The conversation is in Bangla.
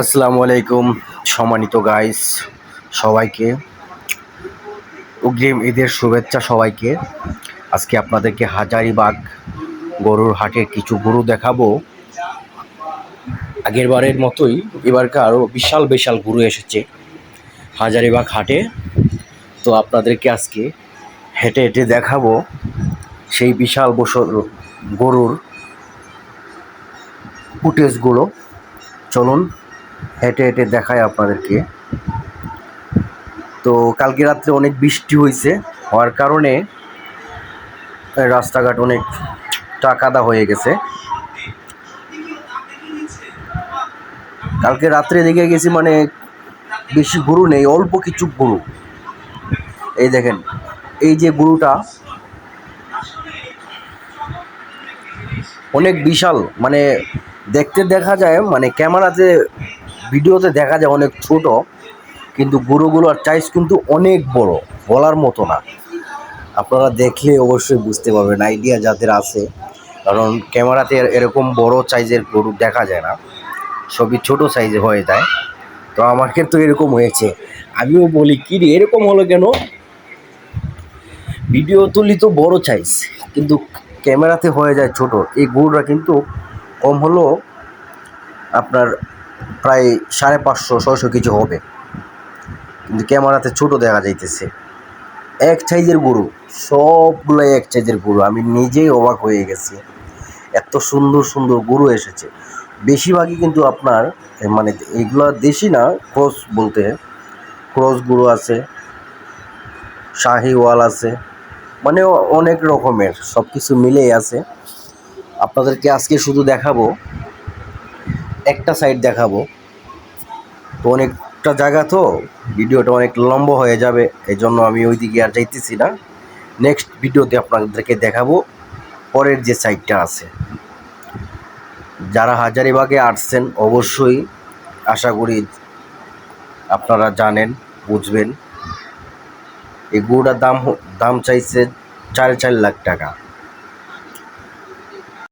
আসসালামু আলাইকুম, সম্মানিত গাইস সবাইকে। অগ্রিম ঈদের শুভেচ্ছা সবাইকে। আজকে আপনাদেরকে হাজারিবাগ গরুর হাটের কিছু গরু দেখাবো। আগের বারের মতোই এবারকার আরও বিশাল বিশাল গরু এসেছে হাজারিবাগ হাটে। তো আপনাদেরকে আজকে হেঁটে হেঁটে দেখাবো সেই বিশাল বছর গরুর ফুটেজগুলো। চলুন হেঁটে হেঁটে দেখায় আপনাদেরকে। তো কালকে রাত্রে অনেক বৃষ্টি হয়েছে হওয়ার কারণে রাস্তাঘাট অনেক টাকাদা হয়ে গেছে। কালকে রাত্রে দেখে গেছি মানে বেশি গরু নেই, অল্প কিছু গরু। এই দেখেন, এই যে গরুটা অনেক বিশাল মানে দেখতে দেখা যায় মানে ক্যামেরাতে ভিডিওতে দেখা যায় অনেক ছোট, কিন্তু গরুগুলোর সাইজ কিন্তু অনেক বড়, বলার মতো না। আপনারা দেখলে অবশ্যই বুঝতে পারবেন আইডিয়া যাদের আছে। কারণ ক্যামেরাতে এরকম বড় সাইজের গরু দেখা যায় না, সবই ছোট সাইজে হয়ে যায়। তো আমার ক্ষেত্রে এরকম হয়েছে, আমিও বলি, কি রে, এরকম হলো কেন? ভিডিও তুলি তো বড় সাইজ কিন্তু ক্যামেরাতে হয়ে যায় ছোট। এই গরুটা কিন্তু কম হলো আপনার প্রায় সাড়ে পাঁচশো, ছয়শো কিছু হবে। কিন্তু ক্যামেরাতে ছোট দেখা যাইতেছে। এক সাইজের গরু, সবগুলাই এক সাইজের গরু। আমি নিজেই অবাক হয়ে গেছি। এত সুন্দর সুন্দর গরু এসেছে। বেশিরভাগই কিন্তু আপনার মানে এগুলো দেশি না, ক্রস বলতে। ক্রস গরু আছে, শাহিওয়াল আছে মানে অনেক রকমের সব কিছু মিলেই আছে। আপনাদেরকে আজকে শুধু দেখাবো একটা সাইড দেখাবো। তো অনেকটা জায়গা তো, ভিডিওটা অনেক লম্বা হয়ে যাবে এই জন্য আমি ওই দিকে আর যাইতেছি না। নেক্সট ভিডিওতে আপনাদেরকে দেখাবো পরের যে সাইডটা আছে। যারা হাজারিবাগে আসছেন, অবশ্যই আশা করি আপনারা জানেন, বুঝবেন। এই গরুটার দাম দাম চাইছে চার চার লাখ টাকা।